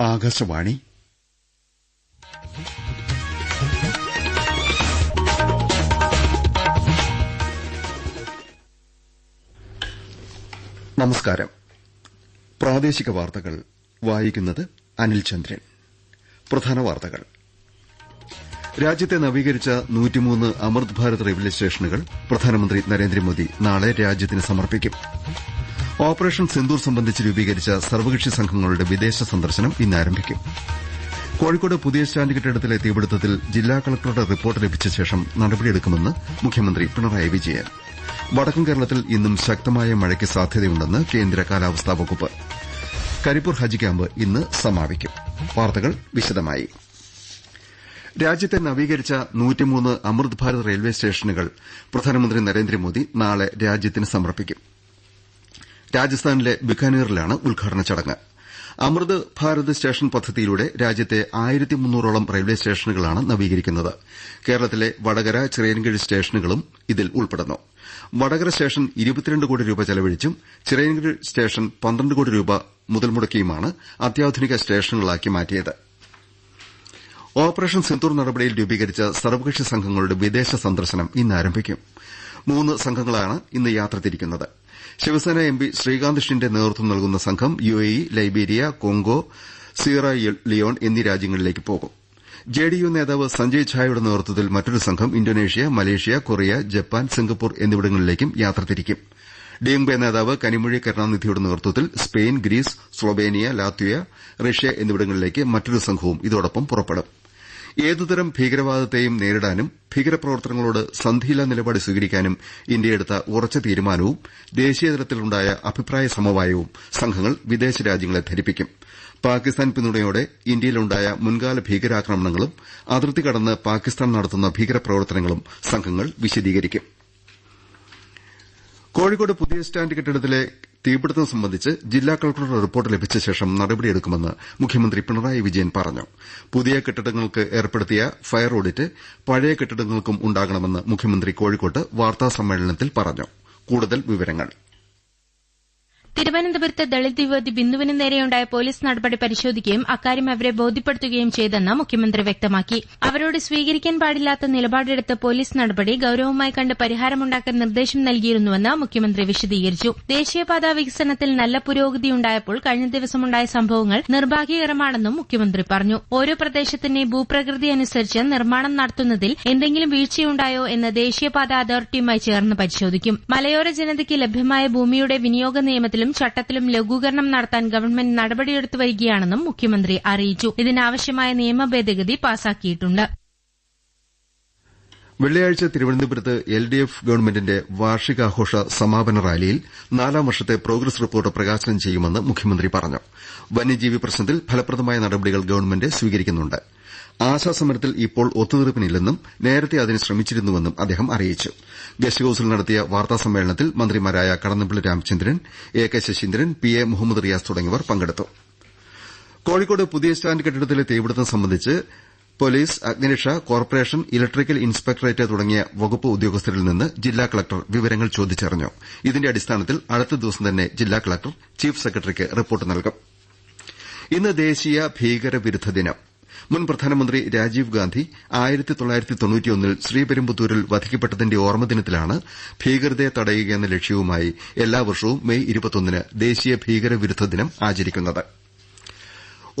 ആകാശവാണി. നമസ്കാരം. പ്രാദേശിക വാർത്തകൾ വായിക്കുന്നത് അനിൽ ചന്ദ്രൻ. പ്രധാന വാർത്തകൾ. രാജ്യത്തെ നവീകരിച്ച നൂറ്റിമൂന്ന് അമൃത് ഭാരത് റെയിൽവേ സ്റ്റേഷനുകൾ പ്രധാനമന്ത്രി നരേന്ദ്രമോദി നാളെ രാജ്യത്തിന് സമർപ്പിക്കും. ഓപ്പറേഷൻ സിന്ദൂർ സംബന്ധിച്ച് രൂപീകരിച്ച സർവകക്ഷി സംഘങ്ങളുടെ വിദേശ സന്ദർശനം ഇന്ന് ആരംഭിക്കും. കോഴിക്കോട് പുതിയ സ്റ്റാൻഡ് കെട്ടിടത്തിലെ തീപിടുത്തത്തിൽ ജില്ലാ കളക്ടറുടെ റിപ്പോർട്ട് ലഭിച്ച ശേഷം നടപടിയെടുക്കുമെന്ന് മുഖ്യമന്ത്രി പിണറായി വിജയൻ. വടക്കൻ കേരളത്തിൽ ഇന്നും ശക്തമായ മഴയ്ക്ക് സാധ്യതയുണ്ടെന്ന് കേന്ദ്ര കാലാവസ്ഥാ വകുപ്പ്. കരിപ്പൂർ ഹജ്ജ് ക്യാമ്പ് ഇന്ന് സമാപിക്കും. വാർത്തകൾ വിശദമായി. രാജ്യത്തെ നവീകരിച്ച അമൃത് ഭാരത് റെയിൽവേ സ്റ്റേഷനുകൾ പ്രധാനമന്ത്രി നരേന്ദ്രമോദി നാളെ രാജ്യത്തിന് സമർപ്പിക്കും. രാജസ്ഥാനിലെ ബിക്കാനീറിലാണ് ഉദ്ഘാടന ചടങ്ങ്. അമൃത് ഭാരത് സ്റ്റേഷൻ പദ്ധതിയിലൂടെ രാജ്യത്തെ ആയിരത്തി മുന്നൂറോളം റെയിൽവേ സ്റ്റേഷനുകളാണ് നവീകരിക്കുന്നത്. കേരളത്തിലെ വടകര ചിറയൻകീഴ് സ്റ്റേഷനുകളും ഇതിൽ ഉൾപ്പെടുന്നു. വടകര സ്റ്റേഷൻ ഇരുപത്തിരണ്ട് കോടി രൂപ ചെലവഴിച്ചും ചിറയൻകീഴ് സ്റ്റേഷൻ പന്ത്രണ്ട് കോടി രൂപ മുതൽ മുടക്കിയുമാണ് അത്യാധുനിക സ്റ്റേഷനുകളാക്കി മാറ്റിയത്. ഓപ്പറേഷൻ സിന്ദൂർ നടപടിയിൽ രൂപീകരിച്ച സർവകക്ഷി സംഘങ്ങളുടെ വിദേശ സന്ദർശനം ഇന്ന് ആരംഭിക്കും മൂന്ന് സംഘങ്ങളാണ് ഇന്ന് യാത്ര തിരിക്കുന്നത്. ശിവസേന എംപി ശ്രീകാന്ത് ഷിന്റെ നേതൃത്വം നൽകുന്ന സംഘം UAE Liberia Congo Sierra Leone എന്നീ രാജ്യങ്ങളിലേക്ക് പോകും. ജെഡിയു നേതാവ് സഞ്ജയ് ഝായുടെ നേതൃത്വത്തിൽ മറ്റൊരു സംഘം Indonesia Malaysia Korea Japan Singapore എന്നിവിടങ്ങളിലേക്കും യാത്ര തിരിക്കും. ഡിഎംകെ നേതാവ് കനിമൊഴി കരുണാനിധിയുടെ നേതൃത്വത്തിൽ Spain Greece Slovenia Latvia Russia എന്നിവിടങ്ങളിലേക്ക് മറ്റൊരു സംഘവും ഇതോടൊപ്പം പുറപ്പെടും. ഏതുതരം ഭീകരവാദത്തെയും നേരിടാനും ഭീകരപ്രവർത്തനങ്ങളോട് സന്ധിയില്ലാ നിലപാട് സ്വീകരിക്കാനും ഇന്ത്യയെടുത്ത ഉറച്ച തീരുമാനവും ദേശീയതലത്തിലുണ്ടായ അഭിപ്രായ സമവായവും സംഘങ്ങൾ വിദേശ രാജ്യങ്ങളെ ധരിപ്പിക്കും. പാകിസ്ഥാൻ പിന്തുണയോടെ ഇന്ത്യയിലുണ്ടായ മുൻകാല ഭീകരാക്രമണങ്ങളും അതിർത്തി കടന്ന് പാകിസ്ഥാൻ നടത്തുന്ന ഭീകരപ്രവർത്തനങ്ങളും സംഘങ്ങൾ വിശദീകരിക്കും. കോഴിക്കോട് പുതിയ സ്റ്റാൻഡ് കെട്ടിടത്തിലെ തീപിടുത്തം സംബന്ധിച്ച് ജില്ലാ കളക്ടറുടെ റിപ്പോർട്ട് ലഭിച്ച ശേഷം നടപടിയെടുക്കുമെന്ന് മുഖ്യമന്ത്രി പിണറായി വിജയൻ പറഞ്ഞു. പുതിയ കെട്ടിടങ്ങൾക്ക് ഏർപ്പെടുത്തിയ ഫയർ ഓഡിറ്റ് പഴയ കെട്ടിടങ്ങൾക്കും ഉണ്ടാകണമെന്ന് മുഖ്യമന്ത്രി കോഴിക്കോട്ട് വാർത്താ സമ്മേളനത്തിൽ പറഞ്ഞു. തിരുവനന്തപുരത്ത് ദളിത് യുവതി ബിന്ദുവിന് നേരെയുണ്ടായ പോലീസ് നടപടി പരിശോധിക്കുകയും അക്കാര്യം അവരെ ബോധ്യപ്പെടുത്തുകയും ചെയ്തെന്ന് മുഖ്യമന്ത്രി വ്യക്തമാക്കി. അവരോട് സ്വീകരിക്കാൻ പാടില്ലാത്ത നിലപാടെടുത്ത് പോലീസ് നടപടി ഗൌരവമായി കണ്ട് പരിഹാരമുണ്ടാക്കാൻ നിർദ്ദേശം നൽകിയിരുന്നുവെന്ന് മുഖ്യമന്ത്രി വിശദീകരിച്ചു. ദേശീയപാതാ വികസനത്തിൽ നല്ല പുരോഗതിയുണ്ടായപ്പോൾ കഴിഞ്ഞ ദിവസമുണ്ടായ സംഭവങ്ങൾ നിർഭാഗ്യകരമാണെന്നും മുഖ്യമന്ത്രി പറഞ്ഞു. ഓരോ പ്രദേശത്തിന്റെ ഭൂപ്രകൃതി അനുസരിച്ച് നിർമ്മാണം നടത്തുന്നതിൽ എന്തെങ്കിലും വീഴ്ചയുണ്ടായോ എന്ന് ദേശീയപാത അതോറിറ്റിയുമായി ചേർന്ന് പരിശോധിക്കും. മലയോര ജനതയ്ക്ക് ലഭ്യമായ ഭൂമിയുടെ വിനിയോഗ നിയമത്തിലും ചട്ടത്തിലും ലഘൂകരണം നടത്താൻ ഗവൺമെന്റ് നടപടിയെടുത്തു വരികയാണെന്നും മുഖ്യമന്ത്രി അറിയിച്ചു. ഇതിനാവശ്യമായ നിയമ ഭേദഗതി പാസാക്കിയിട്ടുണ്ട്. വെള്ളിയാഴ്ച തിരുവനന്തപുരത്ത് എൽ ഡി എഫ് ഗവൺമെന്റിന്റെ വാർഷികാഘോഷ സമാപന റാലിയിൽ നാലാം വർഷത്തെ പ്രോഗ്രസ് റിപ്പോർട്ട് പ്രകാശനം ചെയ്യുമെന്ന് മുഖ്യമന്ത്രി പറഞ്ഞു. വന്യജീവി പ്രശ്നത്തിൽ ഫലപ്രദമായ നടപടികൾ ഗവൺമെന്റ് സ്വീകരിക്കുന്നുണ്ട്. ആശാസമരത്തിൽ ഇപ്പോൾ ഒത്തുതീർപ്പിനില്ലെന്നും നേരത്തെ അതിന് ശ്രമിച്ചിരുന്നുവെന്നും അദ്ദേഹം അറിയിച്ചു. ഗസ്റ്റ് ഹൌസിൽ നടത്തിയ വാർത്താസമ്മേളനത്തിൽ മന്ത്രിമാരായ Kadannappalli Ramachandran A K Saseendran P A Muhammad Riyas തുടങ്ങിയവർ പങ്കെടുത്തു. കോഴിക്കോട് പുതിയ സ്റ്റാൻഡ് കെട്ടിടത്തിലെ തീപിടുത്തം സംബന്ധിച്ച് പോലീസ് അഗ്നിരക്ഷ കോർപ്പറേഷൻ ഇലക്ട്രിക്കൽ ഇൻസ്പെക്ടറേറ്റ് തുടങ്ങിയ വകുപ്പ് ഉദ്യോഗസ്ഥരിൽ നിന്ന് ജില്ലാ കളക്ടർ വിവരങ്ങൾ ചോദിച്ചറിഞ്ഞു. ഇതിന്റെ അടിസ്ഥാനത്തിൽ അടുത്ത ദിവസം തന്നെ ജില്ലാ കളക്ടർ ചീഫ് സെക്രട്ടറിക്ക് റിപ്പോർട്ട് നൽകും. ഇന്ന് ദേശീയ ഭീകരവിരുദ്ധ ദിനം. മുൻ പ്രധാനമന്ത്രി രാജീവ് ഗാന്ധി ൽ ശ്രീപെരുമ്പത്തൂരിൽ വധിക്കപ്പെട്ടതിന്റെ ഓർമ്മദിനത്തിലാണ് ഭീകരതയെ തടയുക എന്ന ലക്ഷ്യവുമായി എല്ലാ വർഷവും മെയ് ന് ദേശീയ ഭീകരവിരുദ്ധ ദിനം ആചരിക്കുന്നത്.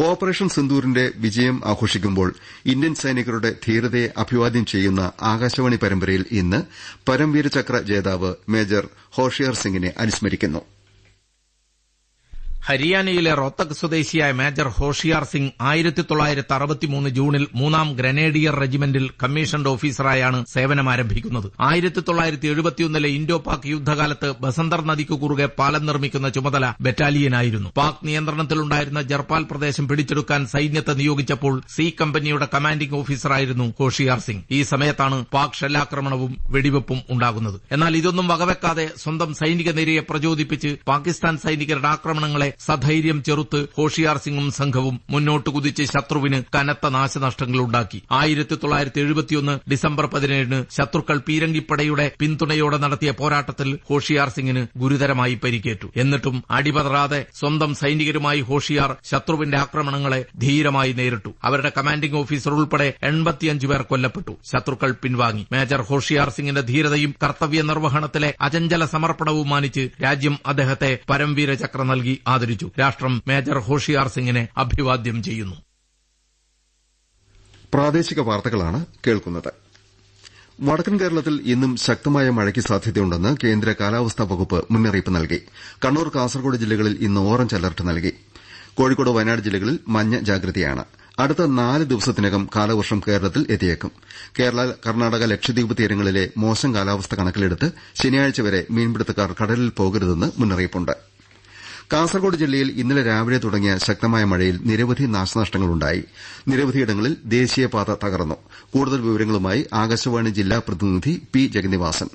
ഓപ്പറേഷൻ സിന്ദൂരിന്റെ വിജയം ആഘോഷിക്കുമ്പോൾ ഇന്ത്യൻ സൈനികരുടെ ധീരതയെ അഭിവാദ്യം ചെയ്യുന്ന ആകാശവാണി പരമ്പരയിൽ ഇന്ന് പരംവീരചക്ര ജേതാവ് മേജർ ഹോഷിയാർ സിംഗിനെ അനുസ്മരിക്കുന്നു. ഹരിയാനയിലെ റോത്തക് സ്വദേശിയായ മേജർ ഹോഷിയാർ സിംഗ് ആയിരത്തി തൊള്ളായിരത്തി അറുപത്തിമൂന്ന് ജൂണിൽ മൂന്നാം ഗ്രനേഡിയർ റെജിമെന്റിൽ കമ്മീഷൻഡ് ഓഫീസറായാണ് സേവനമാരംഭിക്കുന്നത് ആയിരത്തി തൊള്ളായിരത്തി എഴുപത്തിയൊന്നിലെ ഇൻഡോ പാക് യുദ്ധകാലത്ത് ബസന്തർ നദിക്കു കുറുകെ പാലം നിർമ്മിക്കുന്ന ചുമതല ബറ്റാലിയനായിരുന്നു. പാക് നിയന്ത്രണത്തിലുണ്ടായിരുന്ന ജർപ്പാൽ പ്രദേശം പിടിച്ചെടുക്കാൻ സൈന്യത്തെ നിയോഗിച്ചപ്പോൾ സി കമ്പനിയുടെ കമാൻഡിംഗ് ഓഫീസറായിരുന്നു ഹോഷിയാർ സിംഗ്. ഈ സമയത്താണ് പാക് ഷെല്ലാക്രമണവും വെടിവെപ്പും ഉണ്ടാകുന്നത്. എന്നാൽ ഇതൊന്നും വകവെക്കാതെ സ്വന്തം സൈനിക നിരയെ പ്രചോദിപ്പിച്ച് പാകിസ്ഥാൻ സൈനികരുടെ ആക്രമണങ്ങളെ സധൈര്യം ചെറുത്ത് ഹോഷിയാർ സിംഗും സംഘവും മുന്നോട്ട് കുതിച്ച് ശത്രുവിന് കനത്ത നാശനഷ്ടങ്ങളുണ്ടാക്കി. ആയിരത്തി തൊള്ളായിരത്തി എഴുപത്തിയൊന്ന് ഡിസംബർ പതിനേഴിന് ശത്രുക്കൾ പീരങ്കിപ്പടയുടെ പിന്തുണയോടെ നടത്തിയ പോരാട്ടത്തിൽ ഹോഷിയാർ സിംഗിന് ഗുരുതരമായി പരിക്കേറ്റു. എന്നിട്ടും അടിപതറാതെ സ്വന്തം സൈനികരുമായി ഹോഷിയാർ ശത്രുവിന്റെ ആക്രമണങ്ങളെ ധീരമായി നേരിട്ടു. അവരുടെ കമാൻഡിംഗ് ഓഫീസർ ഉൾപ്പെടെ എൺപത്തിയഞ്ച് പേർ കൊല്ലപ്പെട്ടു. ശത്രുക്കൾ പിൻവാങ്ങി. മേജർ ഹോഷിയാർ സിംഗിന്റെ ധീരതയും കർത്തവ്യ നിർവഹണത്തിലെ അചഞ്ചല സമർപ്പണവും മാനിച്ച് രാജ്യം അദ്ദേഹത്തെ പരംവീര ചക്ര നൽകി ആദരിച്ചു. രാഷ്ട്രം മേജർ ഹോഷിയാർ സിംഗിനെ അഭിവാദ്യം ചെയ്യുന്നു. പ്രാദേശിക വാർത്തകളാണ് കേൾക്കുന്നത്. വടക്കൻ കേരളത്തിൽ ഇന്നും ശക്തമായ മഴയ്ക്ക് സാധ്യതയുണ്ടെന്ന് കേന്ദ്ര കാലാവസ്ഥാ വകുപ്പ് മുന്നറിയിപ്പ് നൽകി. കണ്ണൂർ കാസർകോട് ജില്ലകളിൽ ഇന്ന് ഓറഞ്ച് അലർട്ട് നൽകി. കോഴിക്കോട് വയനാട് ജില്ലകളിൽ മഞ്ഞ ജാഗ്രതയാണ്. അടുത്ത നാല് ദിവസത്തിനകം കാലവർഷം കേരളത്തിൽ എത്തിയേക്കും. കേരള കർണാടക ലക്ഷദ്വീപ് തീരങ്ങളിലെ മോശം കാലാവസ്ഥ കണക്കിലെടുത്ത് ശനിയാഴ്ച വരെ മീൻപിടുത്തക്കാർ കടലിൽ പോകരുതെന്ന് മുന്നറിയിപ്പുണ്ട്. കാസർകോട് ജില്ലയിൽ ഇന്നലെ രാവിലെ തുടങ്ങിയ ശക്തമായ മഴയിൽ നിരവധി നാശനഷ്ടങ്ങളുണ്ടായി. നിരവധിയിടങ്ങളിൽ ദേശീയപാത തകർന്നു. കൂടുതൽ വിവരങ്ങളുമായി ആകാശവാണി ജില്ലാ പ്രതിനിധി പി ജഗന്നിവാസൻ.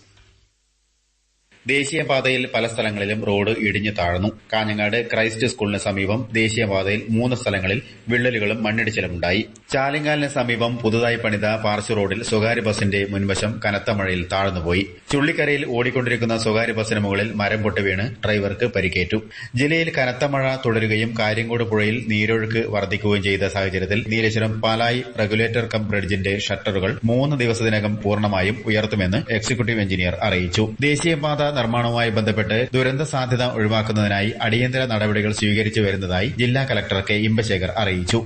ദേശീയപാതയിൽ പല സ്ഥലങ്ങളിലും റോഡ് ഇടിഞ്ഞു താഴ്ന്നു. കാഞ്ഞങ്ങാട് ക്രൈസ്റ്റ് സ്കൂളിന് സമീപം ദേശീയപാതയിൽ മൂന്ന് സ്ഥലങ്ങളിൽ വിള്ളലുകളും മണ്ണിടിച്ചിലുമുണ്ടായി. ചാലിങ്കാലിന് സമീപം പുതുതായി പണിത പാർശ്വ റോഡിൽ സ്വകാര്യ ബസിന്റെ മുൻവശം കനത്ത മഴയിൽ താഴ്ന്നുപോയി. ചുള്ളിക്കരയിൽ ഓടിക്കൊണ്ടിരിക്കുന്ന സ്വകാര്യ ബസിന് മുകളിൽ മരം പൊട്ടി വീണ് ഡ്രൈവർക്ക് പരിക്കേറ്റു. ജില്ലയിൽ കനത്ത മഴ തുടരുകയും കാര്യങ്കോട് പുഴയിൽ നീരൊഴുക്ക് വർദ്ധിക്കുകയും ചെയ്ത സാഹചര്യത്തിൽ നീലേശ്വരം പാലായി റെഗുലേറ്റർ കം ബ്രിഡ്ജിന്റെ ഷട്ടറുകൾ മൂന്ന് ദിവസത്തിനകം പൂർണമായും ഉയർത്തുമെന്ന് എക്സിക്യൂട്ടീവ് എഞ്ചിനീയർ അറിയിച്ചു. ദേശീയപാത നിർമ്മാണവുമായി ബന്ധപ്പെട്ട് ദുരന്ത സാധ്യത ഒഴിവാക്കുന്നതിനായി അടിയന്തര നടപടികൾ സ്വീകരിച്ചു വരുന്നതായി ജില്ലാ കലക്ടർ കെ. ഇമ്പശേഖർ അറിയിച്ചു.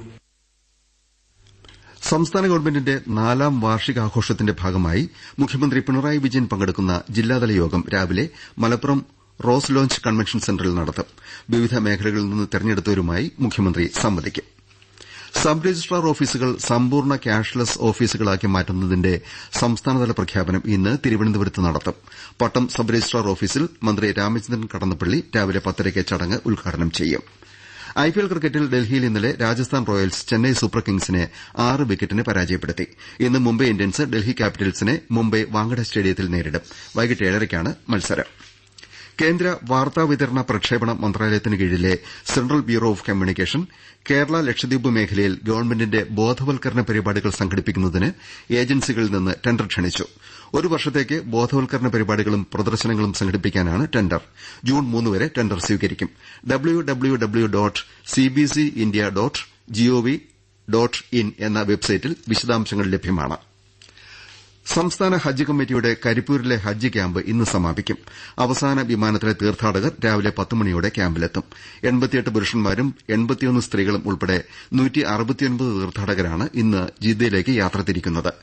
സംസ്ഥാന ഗവൺമെന്റിന്റെ നാലാം വാർഷികാഘോഷത്തിന്റെ ഭാഗമായി മുഖ്യമന്ത്രി പിണറായി വിജയൻ പങ്കെടുക്കുന്ന ജില്ലാതല യോഗം രാവിലെ മലപ്പുറം റോസ് ലോഞ്ച് കൺവെൻഷൻ സെന്ററിൽ നടത്തും. വിവിധ മേഖലകളിൽ നിന്ന് തെരഞ്ഞെടുത്തവരുമായി മുഖ്യമന്ത്രി സംവദിക്കും. സബ് രജിസ്ട്രാർ ഓഫീസുകൾ സമ്പൂർണ ക്യാഷ്ലെസ് ഓഫീസുകളാക്കി മാറ്റുന്നതിന്റെ സംസ്ഥാനതല പ്രഖ്യാപനം ഇന്ന് തിരുവനന്തപുരത്ത് നടത്തും. പട്ടം സബ് രജിസ്ട്രാർ ഓഫീസിൽ മന്ത്രി രാമചന്ദ്രൻ കടന്നപ്പള്ളി രാവിലെ പത്തരയ്ക്ക് ചടങ്ങ് ഉദ്ഘാടനം ചെയ്യും. ഐപിഎൽ ക്രിക്കറ്റിൽ ഡൽഹിയിൽ ഇന്നലെ രാജസ്ഥാൻ റോയൽസ് ചെന്നൈ സൂപ്പർ കിങ്സിനെ ആറ് വിക്കറ്റിന് പരാജയപ്പെടുത്തി. ഇന്ന് മുംബൈ ഇന്ത്യൻസ് ഡൽഹി ക്യാപിറ്റൽസിനെ മുംബൈ വാങ്കഡ സ്റ്റേഡിയത്തിൽ നേരിടും. വൈകിട്ട് ഏഴരയ്ക്കാണ് മത്സരം. കേന്ദ്ര വാർത്താ വിതരണ പ്രക്ഷേപണ മന്ത്രാലയത്തിന് കീഴിലെ central bureau of communication Kerala Lakshadweep മേഖലയിൽ ഗവൺമെന്റിന്റെ ബോധവൽക്കരണ പരിപാടികൾ സംഘടിപ്പിക്കുന്നതിന് ഏജൻസികളിൽ നിന്ന് ടെൻഡർ ക്ഷണിച്ചു. ഒരു വർഷത്തേക്ക് ബോധവൽക്കരണ പരിപാടികളും പ്രദർശനങ്ങളും സംഘടിപ്പിക്കാനാണ് ടെൻഡർ. ജൂൺ മൂന്ന് വരെ ടെൻഡർ സ്വീകരിക്കും. W W W dot CBC India dot GOV dot in എന്ന വെബ്സൈറ്റിൽ വിശദാംശങ്ങൾ ലഭ്യമാണ്. സംസ്ഥാന ഹജ്ജ് കമ്മിറ്റിയുടെ കരിപ്പൂരിലെ ഹജ്ജ് ക്യാമ്പ് ഇന്ന് സമാപിക്കും. അവസാന വിമാനത്തിലെ തീർത്ഥാടകർ രാവിലെ പത്ത് മണിയോടെ ക്യാമ്പിലെത്തും. പുരുഷന്മാരും സ്ത്രീകളും ഉൾപ്പെടെ തീർത്ഥാടകരാണ് ഇന്ന് ജിദ്ദയിലേക്ക് യാത്ര തിരിക്കുന്നത്.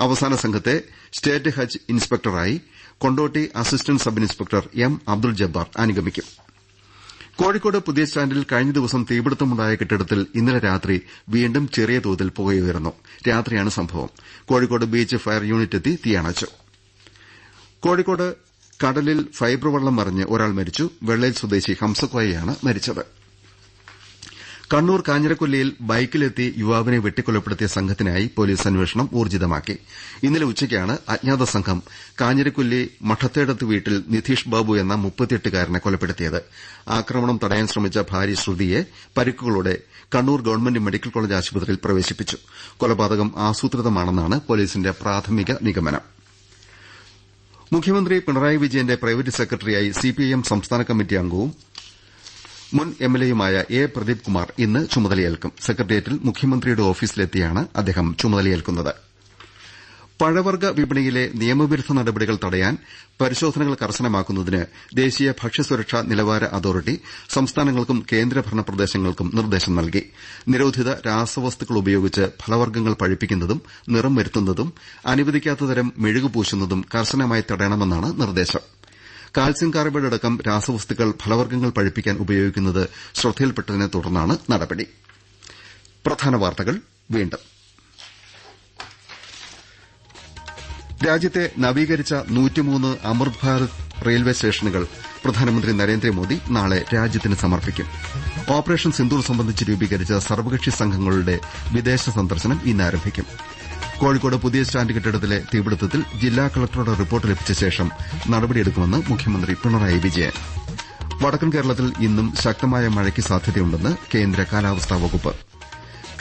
അവസാന സംഘത്തെ സ്റ്റേറ്റ് ഹജ്ജ് ഇൻസ്പെക്ടറായി Kondotty assistant sub inspector M Abdul Jabbar അനുഗമിക്കും. Kozhikode പുതിയ സ്റ്റാൻഡിൽ കഴിഞ്ഞ ദിവസം തീപിടുത്തമുണ്ടായ കെട്ടിടത്തിൽ ഇന്നലെ രാത്രി വീണ്ടും ചെറിയ തോതിൽ പുകയുയർന്നു. രാത്രിയാണ് സംഭവം. കോഴിക്കോട് ബീച്ച് ഫയർ യൂണിറ്റ് എത്തി തീയണച്ചു. കോഴിക്കോട് കടലിൽ ഫൈബർ വള്ളം മറിഞ്ഞ് ഒരാൾ മരിച്ചു. വെള്ളയിൽ സ്വദേശി ഹംസക്കോയയാണ് മരിച്ചത്. കണ്ണൂർ കാഞ്ഞിരക്കൊല്ലിയിൽ ബൈക്കിലെത്തി യുവാവിനെ വെട്ടിക്കൊലപ്പെടുത്തിയ സംഘത്തിനായി പോലീസ് അന്വേഷണം ഊർജിതമാക്കി ഇന്നലെ ഉച്ചയ്ക്കാണ് അജ്ഞാത സംഘം കാഞ്ഞിരക്കൊല്ലി മഠത്തേടത്ത് വീട്ടിൽ നിധീഷ് ബാബു എന്ന മുപ്പത്തിയെട്ടുകാരനെ കൊലപ്പെടുത്തിയത്. ആക്രമണം തടയാൻ ശ്രമിച്ച ഭാര്യ ശ്രുതിയെ പരിക്കുകളോടെ കണ്ണൂർ ഗവൺമെന്റ് മെഡിക്കൽ കോളേജ് ആശുപത്രിയിൽ പ്രവേശിപ്പിച്ചു. കൊലപാതകം ആസൂത്രിതമാണെന്നാണ് പോലീസിന്റെ പ്രാഥമിക നിഗമനം. മുഖ്യമന്ത്രി പിണറായി വിജയന്റെ പ്രൈവറ്റ് സെക്രട്ടറിയായി സിപിഐഎം സംസ്ഥാന കമ്മിറ്റി അംഗവും മുൻ എംഎൽഎയുമായ എ പ്രദീപ് കുമാർ ഇന്ന് ചുമതലയേൽക്കും. സെക്രട്ടേറിയറ്റിൽ മുഖ്യമന്ത്രിയുടെ ഓഫീസിലെത്തിയാണ് അദ്ദേഹം ചുമതലയേൽക്കുന്നത്. പഴവർഗ വിപണിയിലെ നിയമവിരുദ്ധ നടപടികൾ തടയാൻ പരിശോധനകൾ കർശനമാക്കുന്നതിന് ദേശീയ ഭക്ഷ്യസുരക്ഷാ നിലവാര അതോറിറ്റി സംസ്ഥാനങ്ങൾക്കും കേന്ദ്രഭരണ പ്രദേശങ്ങൾക്കും നിർദ്ദേശം നൽകി. നിരോധിത രാസവസ്തുക്കൾ ഉപയോഗിച്ച് ഫലവർഗങ്ങൾ പഴിപ്പിക്കുന്നതും നിറം വരുത്തുന്നതും അനുവദിക്കാത്ത തരം മെഴുകുപൂശുന്നതും കർശനമായി തടയണമെന്നാണ് നിർദ്ദേശം. കാൽസ്യം കാർബൈഡ് അടക്കം രാസവസ്തുക്കൾ ഫലവർഗങ്ങൾ പഴുപ്പിക്കാൻ ഉപയോഗിക്കുന്നത് ശ്രദ്ധയിൽപ്പെട്ടതിനെ തുടർന്നാണ് നടപടി. രാജ്യത്തെ നവീകരിച്ച നൂറ്റിമൂന്ന് അമൃത് ഭാരത് റെയിൽവേ സ്റ്റേഷനുകൾ പ്രധാനമന്ത്രി നരേന്ദ്രമോദി നാളെ രാജ്യത്തിന് സമർപ്പിക്കും. ഓപ്പറേഷൻ സിന്ദൂർ സംബന്ധിച്ച് രൂപീകരിച്ച സർവകക്ഷി സംഘങ്ങളുടെ വിദേശ സന്ദർശനം ഇന്ന് ആരംഭിക്കും കോഴിക്കോട് പുതിയ സ്റ്റാൻഡ് കെട്ടിടത്തിലെ തീപിടുത്തത്തിൽ ജില്ലാ കളക്ടറുടെ റിപ്പോർട്ട് ലഭിച്ച ശേഷം നടപടിയെടുക്കുമെന്ന് മുഖ്യമന്ത്രി പിണറായി വിജയൻ. വടക്കൻ കേരളത്തിൽ ഇന്നും ശക്തമായ മഴയ്ക്ക് സാധ്യതയുണ്ടെന്ന് കേന്ദ്ര കാലാവസ്ഥാ വകുപ്പ്.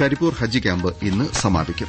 കരിപ്പൂർ ഹജ്ജ് ക്യാമ്പ് ഇന്ന് സമാപിക്കും.